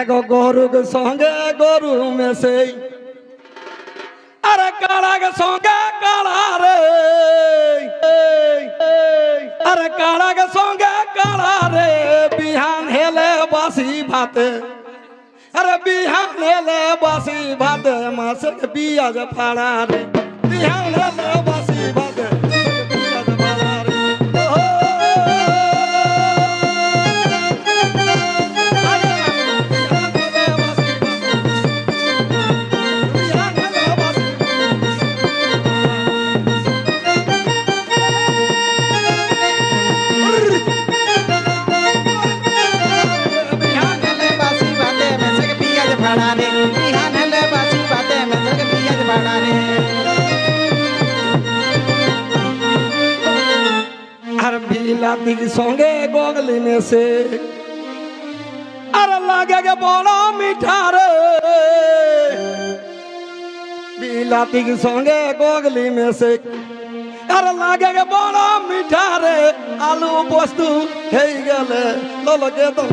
এগো গরুর সঙ্গে গরু মেসেই আরে কাড়ার সঙ্গে কাড়া রে? আরে কাড়ার সঙ্গে কাড়া রে? বিহান হেলে বাসি ভাতে। আরে বিহান হেলে বাসি ভাতে মাসে বিয়াজ ফাড়া রে। বিহান হেলে বাসি বিলাতির সঙ্গে গগলি মেশে আর লাগে গে বড় মিঠা রে। বিলাতির সঙ্গে গগলি মেশে আর লাগে গে বড় মিঠা রে। আলু বস্তু হয়ে গেলে ললকে তোর?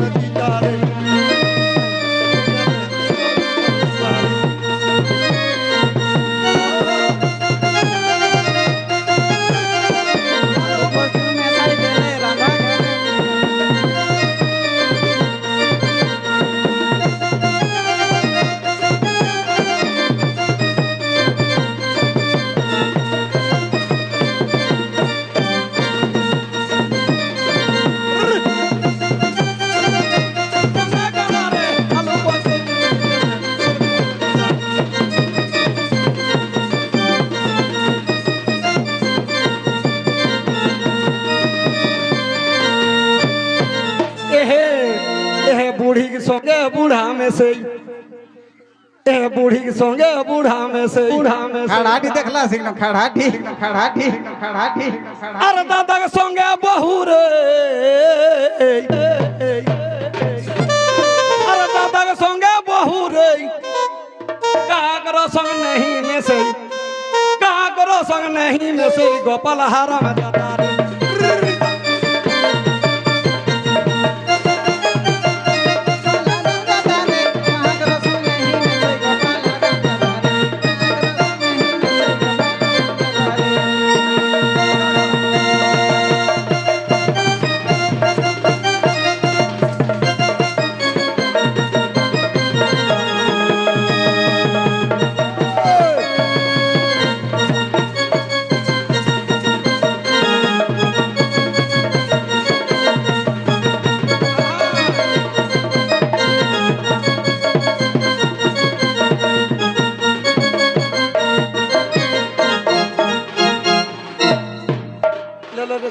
एहे बूढ़ी के संगे बूढ़ा में से। एहे बूढ़ी के संगे बूढ़ा में से। बूढ़ा में से। खड़ा डी देखला सिग्नल खड़ा डी खड़ा डी खड़ा डी अरे दादा के संगे बहू रे। अरे दादा के संगे बहू रे। कहा करो संग नहीं में से कहा करो संग नहीं में से गोपाल हारा में जाता रे।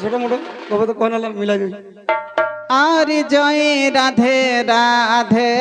ছোট মোটো? তবে তো কোন আলাপ মিলাই আর জয় রাধে রাধে।